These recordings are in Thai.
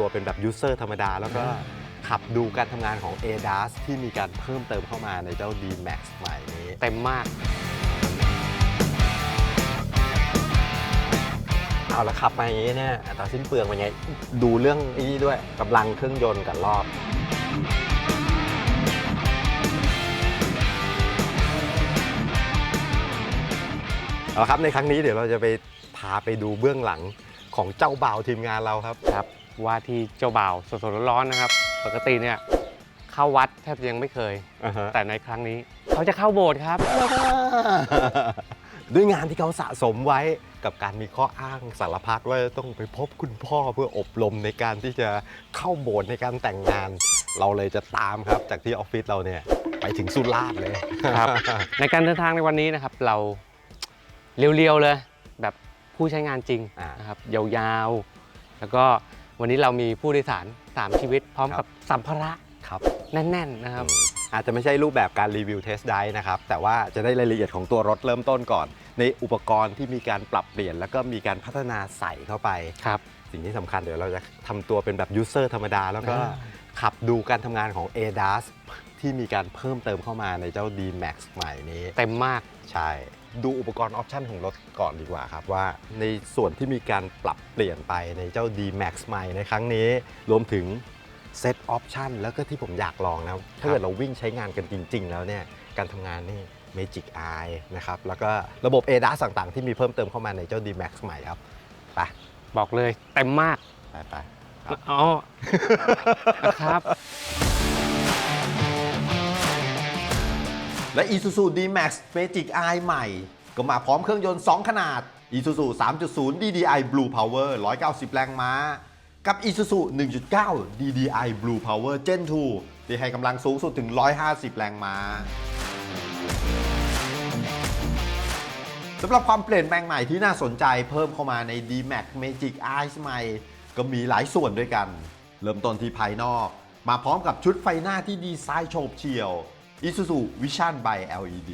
ตัวเป็นแบบยูเซอร์ธรรมดา แล้วก็ขับดูการทำงานของ ADAS ที่มีการเพิ่มเติมเข้ามาในเจ้า D-Max ใหม่นี้ เต็มมาก เอาละขับมาอย่างนี้เนี่ยอัตราสิ้นเปลืองเป็นไง ดูเรื่องไอ้นี้ด้วยกำลังเครื่องยนต์กับรอบ เอาละครับในครั้งนี้เดี๋ยวเราจะไปพาไปดูเบื้องหลังของเจ้าบ่าวทีมงานเราครับ ครับ ว่าที่เจ้าบ่าวสดๆร้อนๆนะครับ ปกติเนี่ยเข้าวัดแทบจะยังไม่เคยแต่ในครั้งนี้ เขาจะเข้าโบสถ์ครับ ด้วยงานที่เขาสะสมไว้กับการมีข้ออ้างสารพัดว่าต้องไปพบคุณพ่อเพื่ออบรมในการที่จะเข้าโบสถ์ในการแต่งงาน เราเลยจะตามครับ จากที่ออฟฟิศเราเนี่ยไปถึงสุราษฎร์เลยครับ ในการเดินทางในวันนี้นะครับ เราเรียวๆเลย แบบผู้ใช้งานจริงอ่านนะครับยาวๆ แล้วก็ วันนี้เรามีผู้โดยสารสามชีวิตพร้อมครักับบสัมภาระครับแน่นๆนะครับอืมอาจจะไม่ใช่รูปแบบการรีวิวเทสไดนะครับ แต่ว่าจะได้รายละเอียดของตัวรถเริ่มต้นก่อน ในอุปกรณ์ที่มีการปรับเปลี่ยน แล้วก็มีการพัฒนาใส่เข้าไปครับสิ่งที่สำคัญเดี๋ยวเราจะทำตัวเป็นแบบยูเซอร์ธรรมดา แล้วก็อ่าขับดูการทำงานของ ADAS ที่มีการเพิ่มเติมเข้ามาในเจ้า D-Max ใหม่นี้ เต็มมากใช่ ดูอุปกรณ์ออปชันของรถก่อนดีกว่าครับ ว่าในส่วนที่มีการปรับเปลี่ยนไปในเจ้า D-Max ใหม่ในครั้งนี้ รวมถึงเซตออปชันแล้วก็ที่ผมอยากลองนะถ้าเกิดเราวิ่งใช้งานกันจริง ๆ แล้วเนี่ยการทำงานนี่ Magic Eye นะครับ แล้วก็ระบบ ADAS ต่างๆ ที่มีเพิ่มเติมเข้ามาในเจ้า D-Max ใหม่ครับไปบอกเลยเต็มมากไปไปครับอ๋อนะครับ และ Isuzu D-Max Magic Eye ใหม่ ก็มาพร้อมเครื่องยนต์ 2 ขนาด Isuzu 3.0 DDI Blue Power 190 แรงม้า กับ Isuzu 1.9 DDI Blue Power Gen 2 ที่ให้กำลังสูงสุดถึง 150 แรงม้าสำหรับความเปลี่ยนแปลงใหม่ที่น่าสนใจเพิ่มเข้ามาใน D-Max Magic Eyes ใหม่ ก็มีหลายส่วนด้วยกัน เริ่มต้นที่ภายนอก มาพร้อมกับชุดไฟหน้าที่ดีไซน์โฉบเฉี่ยว Isuzu Vision by LED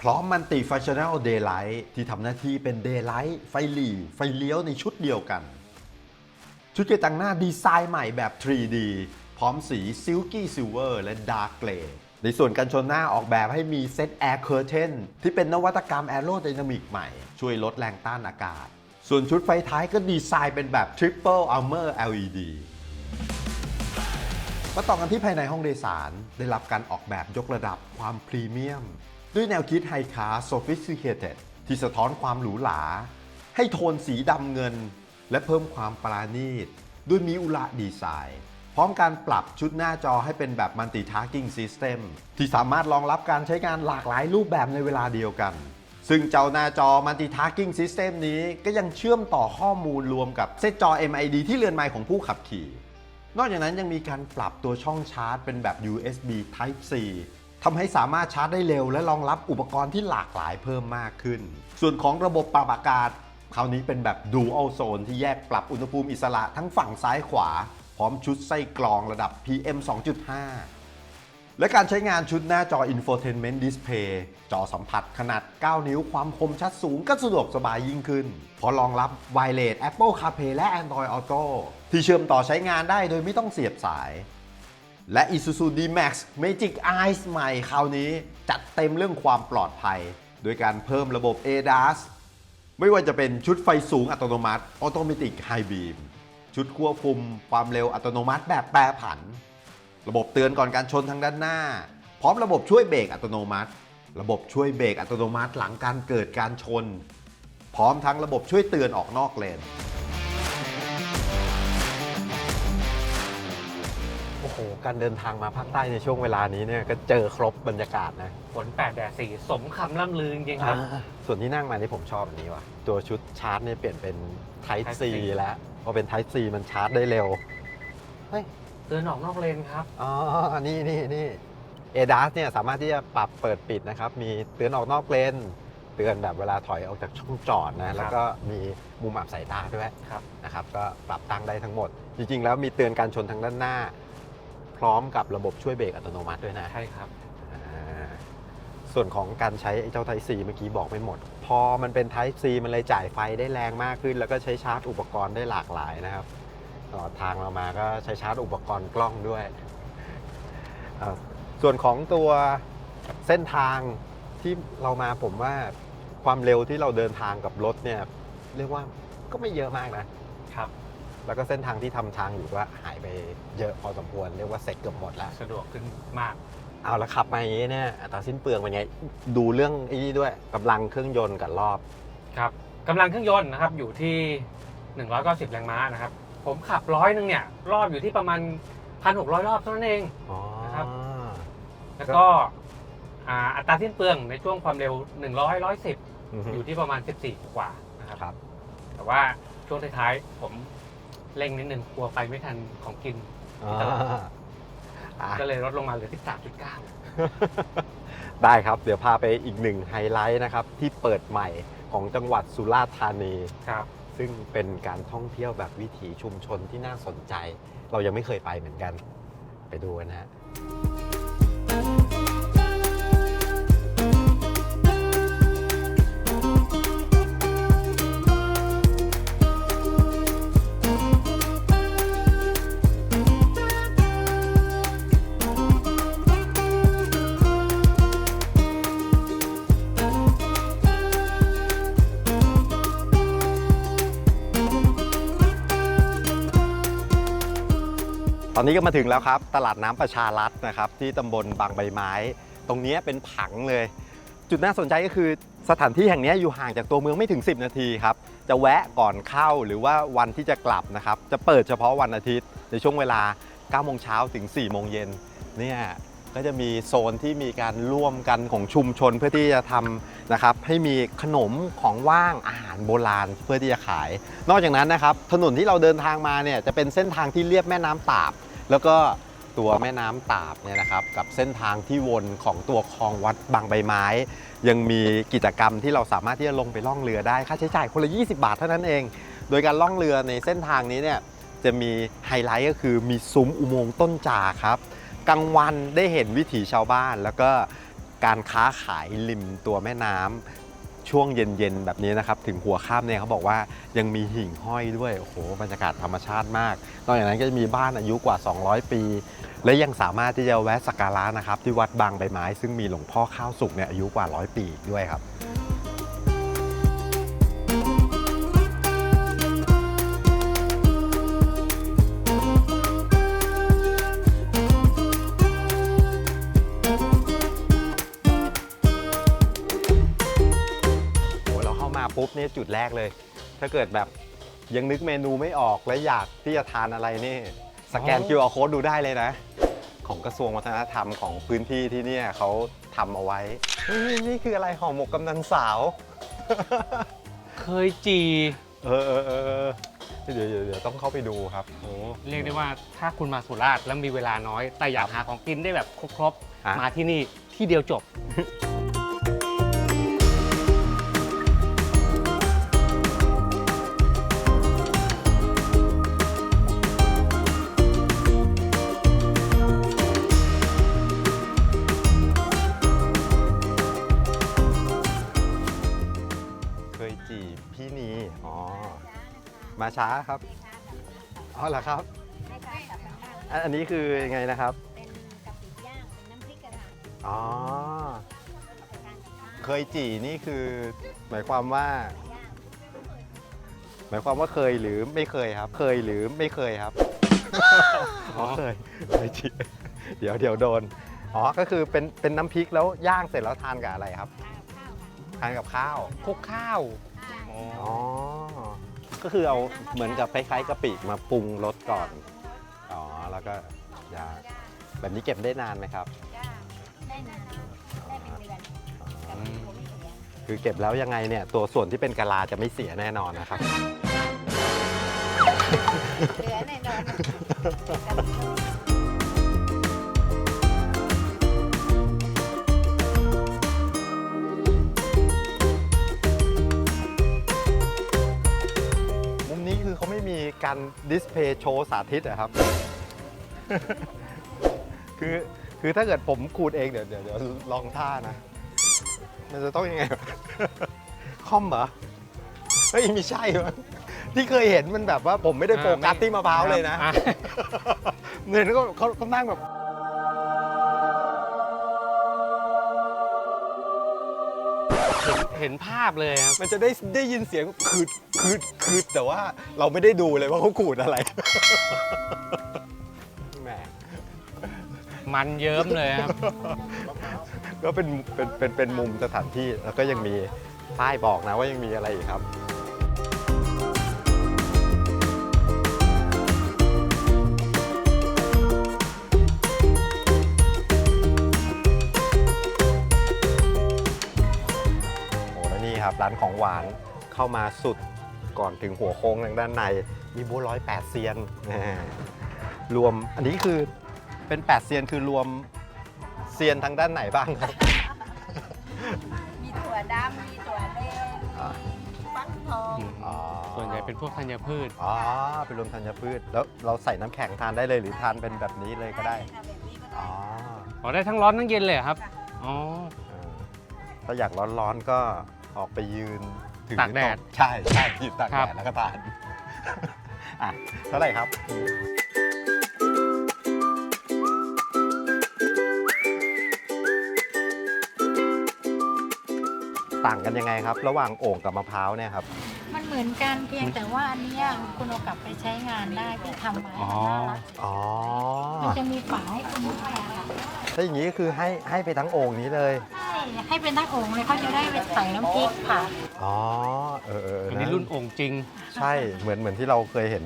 พร้อมมันติ Functional Daylight ที่ทำหน้าที่เป็น Daylight ไฟหลีไฟเลี้ยวในชุดเดียวกัน ชุดเกยร์ต่งหน้าดีไซน์ใหม่แบบ 3D พร้อมสี Silky Silver และ Dark Gray ในส่วนกันชนหน้าออกแบบให้มีเซต Air Curtain ที่เป็นนวัตกรรม Aerodynamic ใหม่ ช่วยลดแรงต้านอากาศ ส่วนชุดไฟท้ายก็ดีไซน์เป็นแบบ Triple Armor LED มาต่อกันที่ภายในห้องโดยสาร ได้รับการออกแบบยกระดับความพรีเมียม ด้วยแนวคิดไฮค a s Sophisticated ที่สะท้อนความหรูหรา ให้โทนสีดำเงิน และเพิ่มความปราณีต ด้วยมิอุระดีไซน์ พร้อมการปรับชุดหน้าจอให้เป็นแบบ Multi-Tasking System ที่สามารถรองรับการใช้งานหลากหลายรูปแบบในเวลาเดียวกัน ซึ่งเจ้าหน้าจอ Multi-Tasking System นี้ก็ยังเชื่อมต่อข้อมูลรวมกับเซตจอ MID ที่เรือนไมค์ของผู้ขับขี่ นอกจากนั้นยังมีการปรับตัวช่องชาร์จเป็นแบบ USB Type C ทำให้สามารถชาร์จได้เร็ว และรองรับอุปกรณ์ที่หลากหลายเพิ่มมากขึ้น ส่วนของระบบปรับอากาศ คราวนี้เป็นแบบ Dual Zone ที่แยกปรับอุณหภูมิอิสระทั้งฝั่งซ้ายขวา พร้อมชุดไส้กรองระดับ PM 2.5 และการใช้งานชุดหน้าจอ Infotainment Display จอสัมผัสขนาด 9 นิ้วความคมชัดสูงก็สะดวกสบายยิ่งขึ้น เพราะรองรับ Wireless Apple CarPlay และ Android Auto ที่เชื่อมต่อใช้งานได้โดยไม่ต้องเสียบสาย และ Isuzu D-Max Magic Eyes ใหม่คราวนี้จัดเต็มเรื่องความปลอดภัย โดยการเพิ่มระบบ ADAS ไม่ว่าจะเป็นชุดไฟสูงอัตโนมัติ Automatic High Beam ชุดควบคุมความเร็วอัตโนมัติแบบแปรผัน ระบบเตือนก่อนการชนทางด้านหน้า พร้อมระบบช่วยเบรกอัตโนมัติ ระบบช่วยเบรกอัตโนมัติหลังการเกิดการชน พร้อมทั้งระบบช่วยเตือนออกนอกเลนโอ้โห การเดินทางมาภาคใต้ในช่วงเวลานี้เนี่ยก็เจอครบบรรยากาศนะ ฝนแปดแดดสี่สมคำล่ำลือจริงๆครับส่วนที่นั่งมานี่ผมชอบอันนี้ว่ะ ตัวชุดชาร์จเนี่ยเปลี่ยนเป็น Type Type C C แล้วพอเป็น Type C มันชาร์จได้เร็ว เฮ้ย เตือนออกนอกเลนครับ อ๋อ นี่นี่นี่ ADAS เนี่ยสามารถที่จะปรับเปิดปิดนะครับ มีเตือนออกนอกเลน เตือนแบบเวลาถอยออกจากช่องจอดนะ แล้วก็มีมุมอับสายตาด้วยครับ นะครับ ก็ปรับตั้งได้ทั้งหมด จริง ๆ แล้วมีเตือนการชนทางด้านหน้า พร้อมกับระบบช่วยเบรกอัตโนมัติด้วยนะ ใช่ครับอ่าส่วนของการใช้ไอ้เจ้า Type C เมื่อกี้บอกไม่หมด พอมันเป็น Type C มันเลยจ่ายไฟได้แรงมากขึ้น แล้วก็ใช้ชาร์จอุปกรณ์ได้หลากหลายนะครับ ตลอดทางเรามาก็ใช้ชาร์จอุปกรณ์กล้องด้วยอ่าส่วนของตัวเส้นทางที่เรามาผมว่าความเร็วที่เราเดินทางกับรถเนี่ยเรียกว่าก็ไม่เยอะมากนะครับ แล้วก็เส้นทางที่ทำทางอยู่ก็หายไปเยอะพอสมควรเรียกว่าเสร็จเกือบหมดแล้วสะดวกขึ้นมาก เอาละขับมาอย่างนี้เนี่ยอัตราสิ้นเปลืองเป็นไงดูเรื่องไอ้นี่ด้วยกำลังเครื่องยนต์กับรอบครับกำลังเครื่องยนต์นะครับอยู่ที่ 190 แรงม้านะครับ ผมขับร้อยหนึงเนี่ยรอบอยู่ที่ประมาณ1,600รอบเท่านั้นเอง อ๋อนะครับ แล้วก็อ่าอัตราสิ้นเปลืองในช่วงความเร็ว 100 110 อือฮึอยู่ที่ประมาณ 14 กว่านะครับ ครับ แต่ว่าช่วงท้ายๆผมเร่งนิดนึงกลัวไปไม่ทันของกิน อ่าอะ ก็เลยลดลงมาเหลือ 13.9 ได้ครับ เดี๋ยวพาไปอีกหนึ่งไฮไลท์นะครับ ที่เปิดใหม่ของจังหวัดสุราษฎร์ธานี ครับ ซึ่งเป็นการท่องเที่ยวแบบวิถีชุมชนที่น่าสนใจ เรายังไม่เคยไปเหมือนกัน ไปดูกันนะฮะ อนนี้ก็มาถึงแล้วครับ ตลาดน้ำประชารัฐนะครับ ที่ตำบลบางใบไม้ ตรงนี้เป็นผังเลย จุดน่าสนใจก็คือสถานที่แห่งนี้อยู่ห่างจากตัวเมืองไม่ถึง 10 นาทีครับ จะแวะก่อนเข้าหรือว่าวันที่จะกลับนะครับ จะเปิดเฉพาะวันอาทิตย์ในช่วงเวลา 9 โมงเช้าถึง 4 โมงเย็นเนี่ยก็จะมีโซนที่มีการร่วมกันของชุมชนเพื่อที่จะทำนะครับให้มีขนมของว่างอาหารโบราณเพื่อที่จะขาย นอกจากนั้นนะครับถนนที่เราเดินทางมาเนี่ยจะเป็นเส้นทางที่เรียบแม่น้ำตาบ แล้วก็ตัวแม่น้ำตาบเนี่ยนะครับกับเส้นทางที่วนของตัวคลองวัดบางใบไม้ ยังมีกิจกรรมที่เราสามารถที่จะลงไปล่องเรือได้ค่าใช้จ่ายคนละ 20 บาทเท่านั้นเอง โดยการล่องเรือในเส้นทางนี้เนี่ยจะมีไฮไลท์ก็คือมีซุ้มอุโมงค์ต้นจ่าครับกลางวันได้เห็นวิถีชาวบ้าน แล้วก็การค้าขายริมตัวแม่น้ำ ช่วงเย็นๆแบบนี้นะครับถึงหัวค่ำเนี่ยเขาบอกว่ายังมีหิ่งห้อยด้วยโอ้โหบรรยากาศธรรมชาติมาก นอกจากนั้นก็จะมีบ้านอายุกว่า 200 ปี และยังสามารถที่จะแวะสักการะนะครับที่วัดบางใบไม้ ซึ่งมีหลวงพ่อข้าวสุกเนี่ยอายุกว่า100ปีอีกด้วยครับ ปุ๊บเนี่ยจุดแรกเลย ถ้าเกิดแบบยังนึกเมนูไม่ออกและอยากที่จะทานอะไรนี่ สแกนอ๋อ QR code ดูได้เลยนะ ของกระทรวงวัฒนธรรมของพื้นที่ที่เนี่ยเขาทำเอาไว้นี่นี่คืออะไรห่อหมกกำนันสาว เคยจีเออเออเออเออเดี๋ยวเดี๋ยวเดี๋ยวต้องเข้าไปดูครับโอ้เรียกได้ว่าถ้าคุณมาสุราษฎร์แล้วมีเวลาน้อย แต่อยากหาของกินได้แบบครบอะๆมาที่นี่ที่เดียวจบ ช้าครับ อ๋อเหรอครับให้ทานกับน้ำตาลอันอันนี้คือยังไงนะครับ เป็นกะปิย่างเป็นน้ำพริกกระดาษอ๋อเอาไปทานกับข้าวเคยจีนี่คือ หมายความว่า ย่างหมายความว่าเคยหรือไม่เคยครับ เคยหรือไม่เคยครับ อ๋อเคยเคยจีเดี๋ยวเดี๋ยวโดน อ๋อ ก็คือเป็นเป็นน้ำพริกแล้วย่างเสร็จแล้วทานกับอะไรครับทานกับข้าวค่ะทานกับข้าวคลุกข้าวค่ะอ๋ออ๋อ ก็คือเอาเหมือนกับคล้ายๆกะปิมาปรุงรสก่อน อ๋อ แล้วก็ย่างแบบนี้เก็บได้นานไหมครับย่างได้นานได้เป็นเดือนกะปิผมไม่เสียคือเก็บแล้วยังไงเนี่ยตัวส่วนที่เป็นกะลาจะไม่เสียแน่นอนนะครับ เหลือแน่นอน การดิสเพย์โชว์สาธิตอะครับ คือคือถ้าเกิดผมขูดเองเดี๋ยวเดี๋ยวเดี๋ยวลองท่านะ มันจะต้องยังไงวะคอมเหรอเฮ้ยไม่ใช่วะที่เคยเห็นมันแบบว่าผมไม่ได้โฟกัสที่มะพร้าวเลยนะอ่เหมือนเขาเขาเขานั่งแบบ เห็นเห็นภาพเลยครับ มันจะได้ได้ยินเสียงคืดคืดคืดแต่ว่าเราไม่ได้ดูเลยว่าเขาขูดอะไร แหมมันเยิ้มเลยครับ ก็เป็นเป็นเป็นเป็นมุมสถานที่แล้วก็ยังมีป้ายบอกนะว่ายังมีอะไรอีกครับานของหวานเข้ามาสุดก่อนถึงหัวโค้งทางด้านใน มีบัวร้อยแปดเซียนแหมรวมอันนี้คือเป็นแปดเซียนคือรวมเซียนทางด้านไหนบ้างครับ มีถั่วดำมีถั่วแดงอ่ามีฟักทองอ๋อส่วนใหญ่เป็นพวกธัญพืชอ๋อเป็นรวมธัญพืช แล้วเราใส่น้ำแข็งทานได้เลยหรือทานเป็นแบบนี้เลยก็ได้ค่ะแบบนี้ก็ได้อ๋ออ๋อได้ทั้งร้อนทั้งเย็นเลยเหรอครับอ๋อเออถ้าอยากร้อนๆก็ ออกไปยืนถือตากแดดใช่ใช่ยืนตากครัแดบดแล้วก็ทาน อะเท่าไหร่ครับ ต่างกันยังไงครับ ระหว่างโอ่งกับมะพร้าวเนี่ยครับ มันเหมือนกันเพียงแต่ว่าอันเนี้ยคุณเอากลับไปใช้งานได้ที่ทำไว้อ๋อ น่ารักอ๋อ มันจะมีฝาให้คุณด้วยอะค่ะถ้าอย่างนี้ก็คือให้ให้ไปทั้งโอ่งนี้เลย ใช่ ให้เป็นทั้งโอ่งเลยเขาจะได้ไปใส่น้ำพริกค่ะอ๋อเออเอออันนะนี้รุ่นโองค์จริง ใช่เหมือนเหมือนที่เราเคยเห็น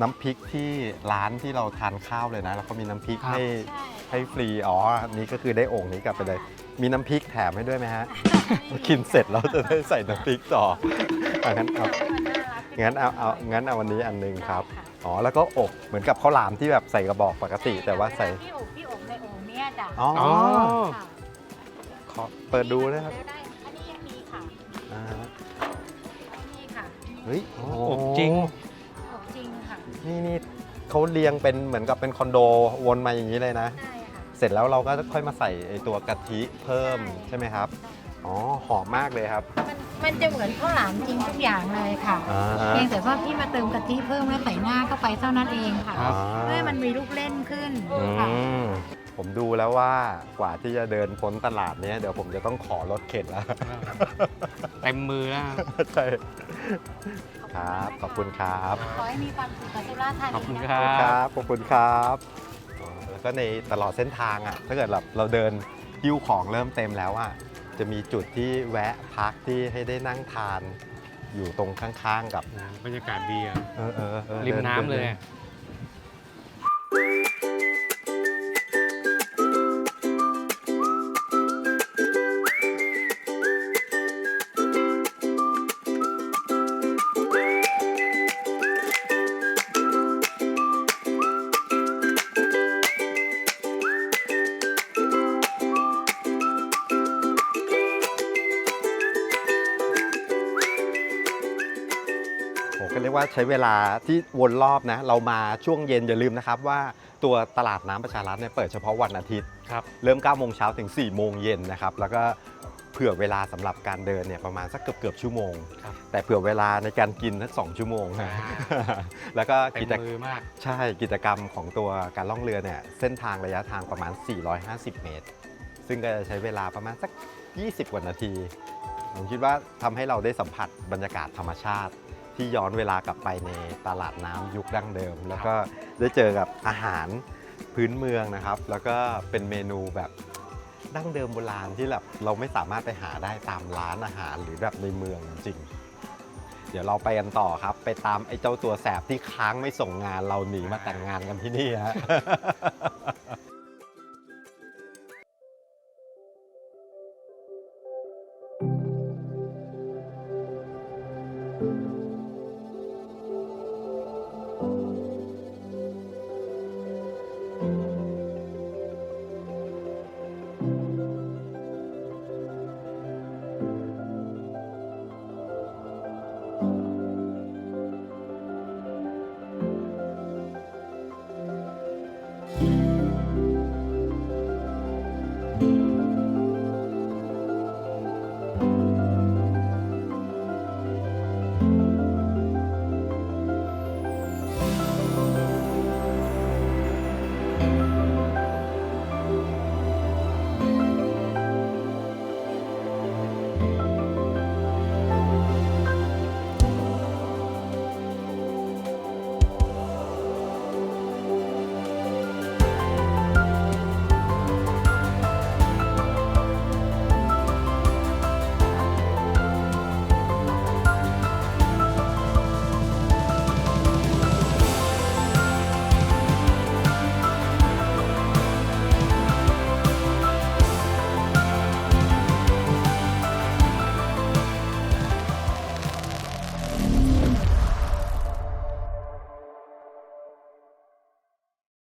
น้ำพริกที่ร้านที่เราทานข้าวเลยนะ แล้วเขามีน้ำพริกครับ ให้ใช่ให้ฟรีอ๋ออันนี้ก็คือได้โอ่งนี้กลับไปเลย มีน้ำพริกแถมให้ด้วยไหมฮะ กินเสร็จแล้วจะได้ใส่น้ำพริกต่ออะงั้นเอางั้นเอาเอางั้นเอาวันนี้อันหนึงครับ อ๋อแล้วก็อบเหมือนกับข้าวหลามที่แบบใส่กระบอกปกติ แต่ว่าใส่ พี่อบพี่อบในโอ่งเนี่ยจ้ะอ๋ออ๋อค่ะ ขอเปิดดูนะครับได้อันนี้ยังมีค่ะอ่านี่ค่ะเฮ้ยอบจริงอบจริงค่ะนี่นี่เขาเรียงเป็นเหมือนกับเป็นคอนโดวนมาอย่างนี้เลยนะ ได้ค่ะเสร็จแล้วเราก็ค่อยมาใส่ไอตัวกะทิเพิ่มใช่ไหมครับ อ๋อ หอมมากเลยครับ มันมันจะเหมือนข้าวหลามจริงทุกอย่างเลยค่ะอ่าเพียงแต่ว่าพี่มาเติมกะทิเพิ่มแล้วใส่หน้าเข้าไปเท่านั้นเองค่ะ ครับ เพื่อให้มันมีลูกเล่นขึ้นอืค่ะ ม ผมดูแล้วว่ากว่าที่จะเดินพ้นตลาดเนี้ยเดี๋ยวผมจะต้องขอรถเข็นแล้ว เต็มมือแล้ว ใช่ครับ ขอบคุณครับ ขอให้มีความสุขกับสุราษฎร์ธานีขอบคุณนะคคะ รับครับขอบคุณครับอ๋อแล้วก็ในตลอดเส้นทางอะ ถ้าเกิดแบบเราเดินหิ้วของเริ่มเต็มแล้วอะ จะมีจุดที่แวะพักที่ให้ได้นั่งทาน อยู่ตรงข้างๆกับบรรยากาศดีอะ เออเออเออริมดิน้ำเลยดิอะ เรียกว่าใช้เวลาที่วนรอบนะ เรามาช่วงเย็นอย่าลืมนะครับว่าตัวตลาดน้ำประชารัฐเนี่ยเปิดเฉพาะวันอาทิตย์ ครับเริ่ม9โมงเช้าถึง4โมงเย็นนะครับ แล้วก็เผื่อเวลาสำหรับการเดินเนี่ยประมาณสักเกือบเกือบๆชั่วโมง ครับ แต่เผื่อเวลาในการกินสักสองชั่วโมงนะอ่าแล้วก็เต็กิมจมือมาก ใช่กิจกรรมของตัวการล่องเรือเนี่ยเส้นทางระยะทางประมาณ 450 เมตร ซึ่งก็จะใช้เวลาประมาณสัก 20 กว่านาที ผมคิดว่าทำให้เราได้สัมผัสบรรยากาศธรรมชาติ ที่ย้อนเวลากลับไปในตลาดน้ำยุคดั้งเดิม แล้วก็ได้เจอกับอาหารพื้นเมืองนะครับ แล้วก็เป็นเมนูแบบดั้งเดิมโบราณที่แบบเราไม่สามารถไปหาได้ตามร้านอาหารหรือแบบในเมืองจริง เดี๋ยวเราไปกันต่อครับ ไปตามไอ้เจ้าตัวแสบที่ค้างไม่ส่งงานเราหนีมาแต่งงานกันที่นี่ฮะ